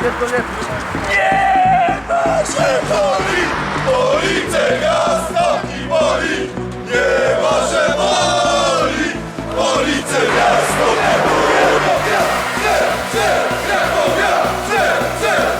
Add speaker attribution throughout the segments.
Speaker 1: pierdolę. Nie ma się boli, ulice miasta i boli. Nie ma się boli, ulice miasto i boli. Krewowia, krewowia, krewowia, krewowia.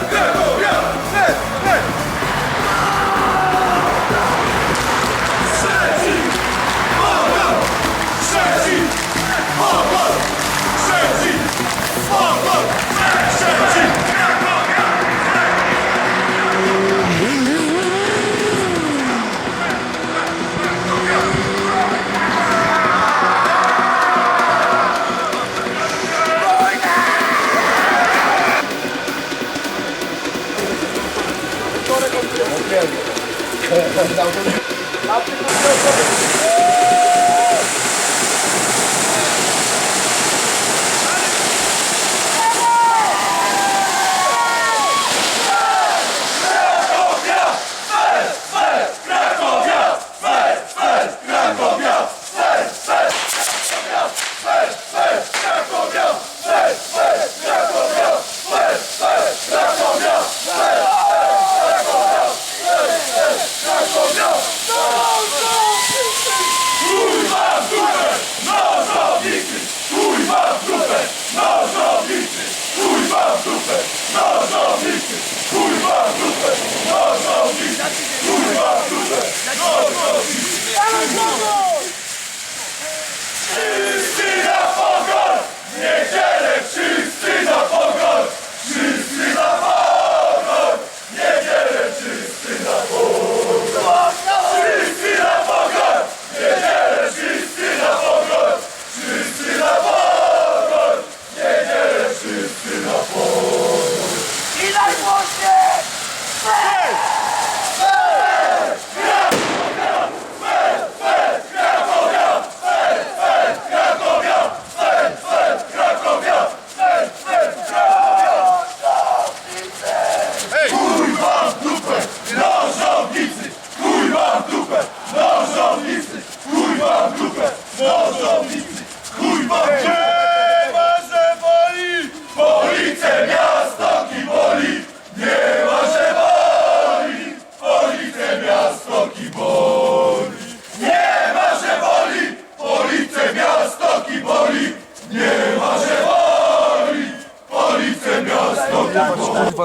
Speaker 1: 老公老公老
Speaker 2: 公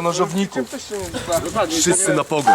Speaker 2: nożowników. Wszyscy na pogoń.